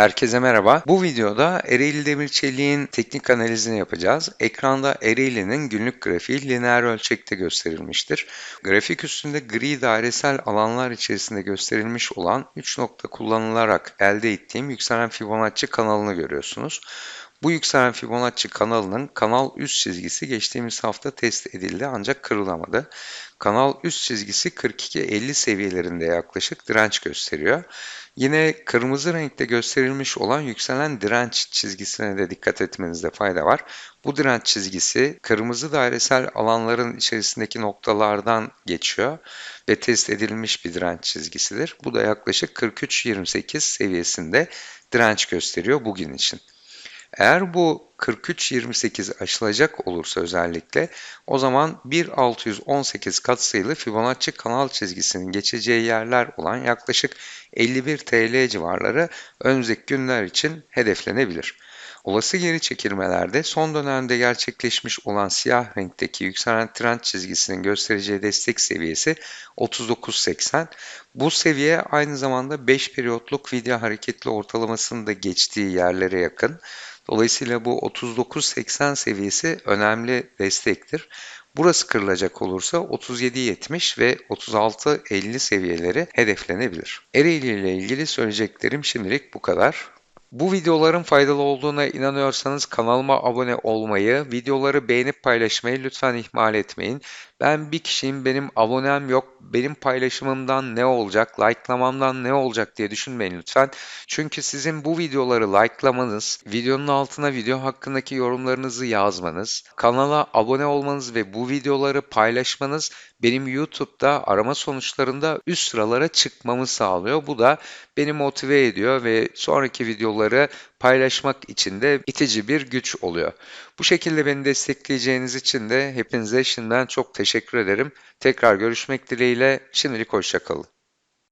Herkese merhaba. Bu videoda Ereğli Demirçelik'in teknik analizini yapacağız. Ekranda Ereğli'nin günlük grafiği lineer ölçekte gösterilmiştir. Grafik üstünde gri dairesel alanlar içerisinde gösterilmiş olan 3 nokta kullanılarak elde ettiğim yükselen Fibonacci kanalını görüyorsunuz. Bu yükselen Fibonacci kanalının kanal üst çizgisi geçtiğimiz hafta test edildi ancak kırılamadı. Kanal üst çizgisi 42-50 seviyelerinde yaklaşık direnç gösteriyor. Yine kırmızı renkte gösterilmiş olan yükselen direnç çizgisine de dikkat etmenizde fayda var. Bu direnç çizgisi kırmızı dairesel alanların içerisindeki noktalardan geçiyor ve test edilmiş bir direnç çizgisidir. Bu da yaklaşık 43-28 seviyesinde direnç gösteriyor bugün için. Eğer bu 43-28 aşılacak olursa özellikle o zaman 1618 katsayılı Fibonacci kanal çizgisinin geçeceği yerler olan yaklaşık 51 TL civarları önümüzdeki günler için hedeflenebilir. Olası geri çekilmelerde son dönemde gerçekleşmiş olan siyah renkteki yükselen trend çizgisinin göstereceği destek seviyesi 39.80. Bu seviye aynı zamanda 5 periyotluk video hareketli ortalamasının da geçtiği yerlere yakın. Dolayısıyla bu 39.80 seviyesi önemli destektir. Burası kırılacak olursa 37.70 ve 36.50 seviyeleri hedeflenebilir. Ereğli ile ilgili söyleyeceklerim şimdilik bu kadar. Bu videoların faydalı olduğuna inanıyorsanız kanalıma abone olmayı, videoları beğenip paylaşmayı lütfen ihmal etmeyin. Ben bir kişiyim, benim abonem yok, benim paylaşımımdan ne olacak, like'lamamdan ne olacak diye düşünmeyin lütfen. Çünkü sizin bu videoları like'lamanız, videonun altına video hakkındaki yorumlarınızı yazmanız, kanala abone olmanız ve bu videoları paylaşmanız benim YouTube'da arama sonuçlarında üst sıralara çıkmamı sağlıyor. Bu da beni motive ediyor ve sonraki videoları paylaşmak için de itici bir güç oluyor. Bu şekilde beni destekleyeceğiniz için de hepinize şimdiden çok teşekkür ederim. Tekrar görüşmek dileğiyle şimdilik hoşçakalın.